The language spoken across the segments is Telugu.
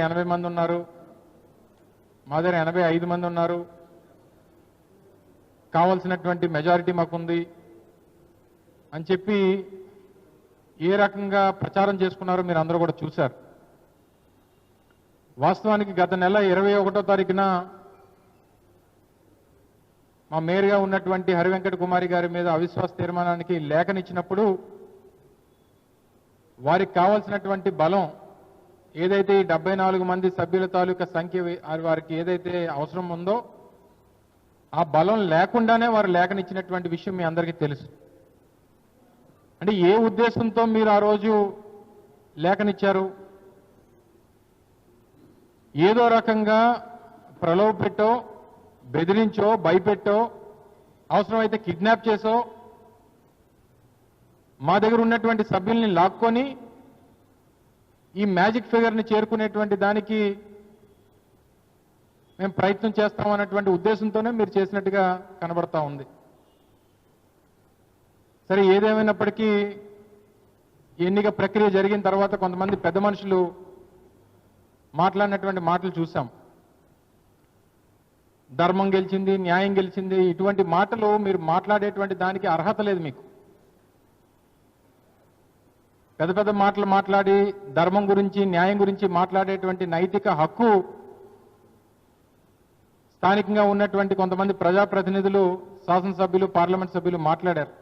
ఎనభై మంది ఉన్నారు. మా దగ్గర ఎనభై ఐదు మంది ఉన్నారు. కావాల్సినటువంటి మెజారిటీ మాకుంది అని చెప్పి ఏ రకంగా ప్రచారం చేసుకున్నారో మీరు అందరూ కూడా చూశారు. వాస్తవానికి గత నెల ఇరవై ఒకటో తారీఖున మా మేయర్గా ఉన్నటువంటి హరివెంకట కుమారి గారి మీద అవిశ్వాస తీర్మానానికి లేఖనిచ్చినప్పుడు వారికి కావాల్సినటువంటి బలం ఏదైతే ఈ డెబ్బై నాలుగు మంది సభ్యుల తాలూకా సంఖ్య వారికి ఏదైతే అవసరం ఉందో ఆ బలం లేకుండానే వారు లేఖనిచ్చినటువంటి విషయం మీ అందరికీ తెలుసు. అంటే ఏ ఉద్దేశంతో మీరు ఆ రోజు లేఖనిచ్చారు? ఏదో రకంగా ప్రలోభ పెట్టో బెదిరించో భయపెట్టో అవసరమైతే కిడ్నాప్ చేసో మా దగ్గర ఉన్నటువంటి సభ్యుల్ని లాక్కొని ఈ మ్యాజిక్ ఫిగర్ని చేరుకునేటువంటి దానికి మేము ప్రయత్నం చేస్తాం అన్నటువంటి ఉద్దేశంతోనే మీరు చేసినట్టుగా కనబడతా ఉంది. సరే ఏదేమైనప్పటికీ ఎన్నిక ప్రక్రియ జరిగిన తర్వాత కొంతమంది పెద్ద మనుషులు మాట్లాడినటువంటి మాటలు చూసాం ధర్మం గెలిచింది న్యాయం గెలిచింది ఇటువంటి మాటలు మీరు మాట్లాడేటువంటి దానికి అర్హత లేదు మీకు. పెద్ద పెద్ద మాటలు మాట్లాడి ధర్మం గురించి న్యాయం గురించి మాట్లాడేటువంటి నైతిక హక్కు స్థానికంగా ఉన్నటువంటి కొంతమంది ప్రజాప్రతినిధులు శాసనసభ్యులు పార్లమెంట్ సభ్యులు మాట్లాడారు.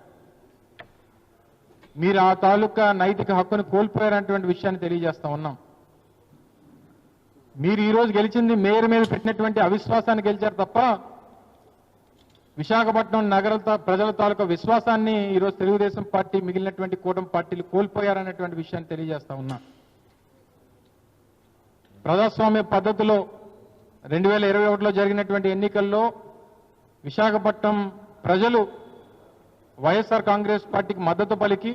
మీరు ఆ తాలూకా నైతిక హక్కును కోల్పోయారనేటువంటి విషయాన్ని తెలియజేస్తా ఉన్నాం. మీరు ఈ రోజు గెలిచింది మేయర్ మీద పెట్టినటువంటి అవిశ్వాసాన్ని గెలిచారు తప్ప విశాఖపట్నం నగర ప్రజల తాలూకా విశ్వాసాన్ని ఈరోజు తెలుగుదేశం పార్టీ మిగిలినటువంటి కూటమి పార్టీలు కోల్పోయారనేటువంటి విషయాన్ని తెలియజేస్తా ఉన్నా. ప్రజాస్వామ్య పద్ధతిలో రెండు వేల ఇరవై ఒకటిలో జరిగినటువంటి ఎన్నికల్లో విశాఖపట్నం ప్రజలు వైఎస్ఆర్ కాంగ్రెస్ పార్టీకి మద్దతు పలికి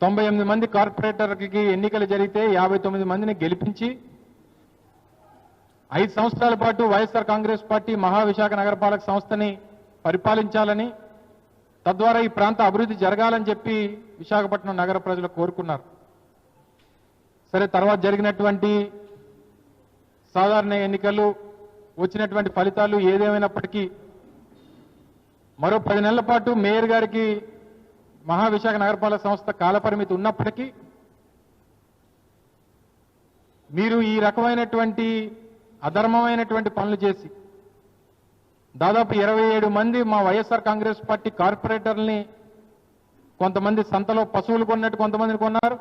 తొంభై ఎనిమిది మంది కార్పొరేటర్కి ఎన్నికలు జరిగితే యాభై తొమ్మిది మందిని గెలిపించి ఐదు సంవత్సరాల పాటు వైఎస్ఆర్ కాంగ్రెస్ పార్టీ మహావిశాఖ నగరపాలక సంస్థని పరిపాలించాలని తద్వారా ఈ ప్రాంత అభివృద్ధి జరగాలని చెప్పి విశాఖపట్నం నగర ప్రజలు కోరుకున్నారు. సరే తర్వాత జరిగినటువంటి సాధారణ ఎన్నికలు వచ్చినటువంటి ఫలితాలు ఏదేమైనప్పటికీ మరో పది నెలల పాటు మేయర్ గారికి మహావిశాఖ నగరపాలక సంస్థ కాలపరిమితి ఉన్నప్పటికీ మీరు ఈ రకమైనటువంటి అధర్మమైనటువంటి పనులు చేసి దాదాపు ఇరవై ఏడు మంది మా వైఎస్ఆర్ కాంగ్రెస్ పార్టీ కార్పొరేటర్ని కొంతమంది సంతలో పశువులు కొన్నట్టు కొంతమందిని కొన్నారు.